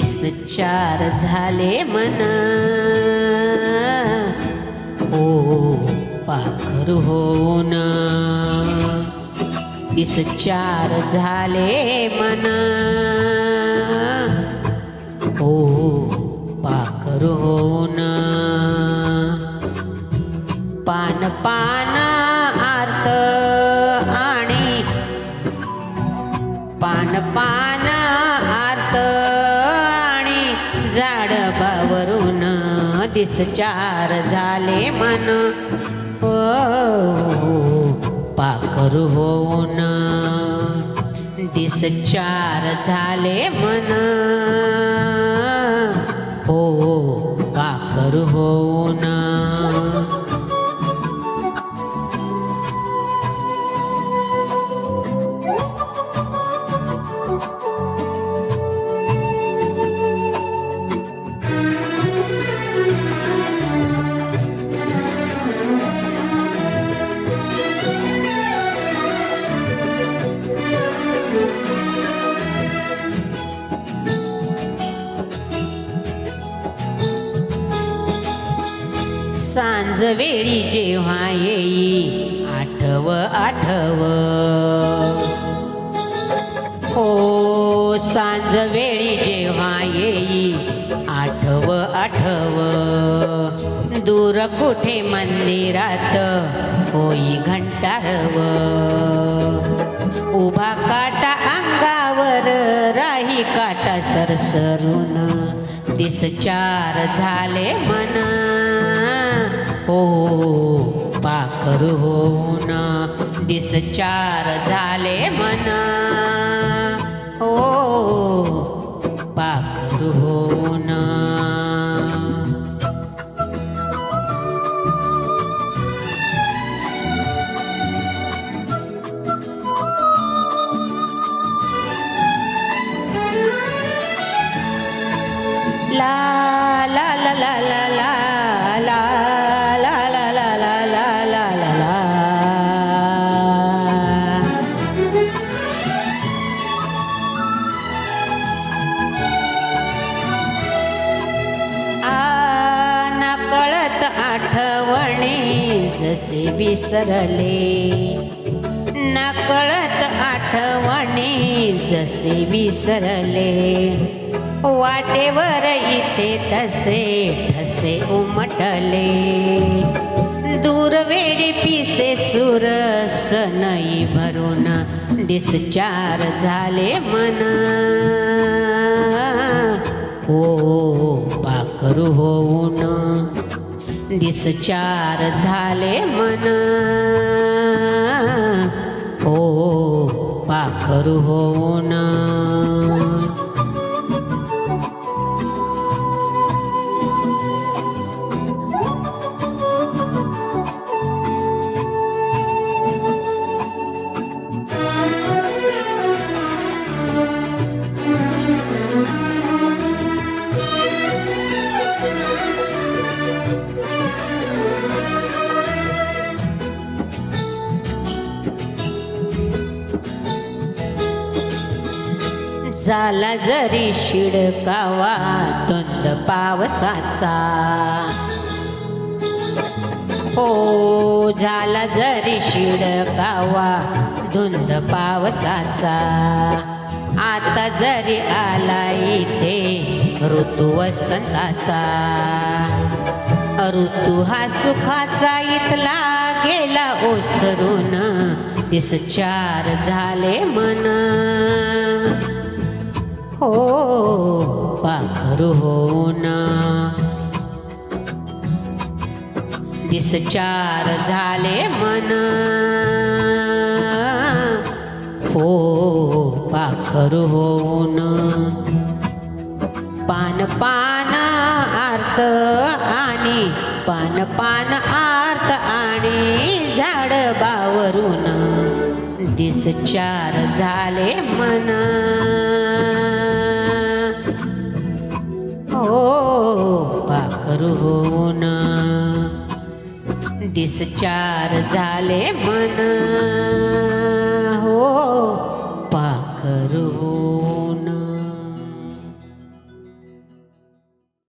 चार झाले मन. ओ पाखर होऊन. दिस चार झाले मन. ओ पाखर होऊन. पान पान आर्त आणि पान पान दिस चार झाले मन. ओ पाखर होऊन. दिस चार झाले मन. हो पाखर हो सांज वेळी जेव्हा येई आठव आठव. हो सांज वेळी जेव्हा येई आठव आठव. दूर कुठे मंदिरात होई घंटारव. उभा काटा अंगावर राही काटा सरसरून. दिस चार झाले मना. हो पाखर होऊन दिस चार झाले म्हणा आठवणी जसे विसरले. नकळत आठवणी जसे विसरले. वाटेवर इथे तसे ठसे उमटले. दूरवेडी पिसे सुर सनई भरून दिसचार झाले मन. हो पाखरू होऊ दिस चार झाले मन. हो पाखरू होऊन. झाला जरी शिडकावा तुंद पावसाचा. हो झाला जरी शिडकावा धुंद पावसाचा. आता जरी आला इथे ऋतू वसंताचा. ऋतू हा सुखाचा इथला गेला ओसरून. दिस चार झाले मन हो पाखर होऊन दिस चार झाले मन. हो पाखर होऊन पान पान आर्त आणि पान पान आर्त आणि झाड बावरून. दिस चार झाले मना. होऊन दिसचार झाले मन. हो पाखरू हो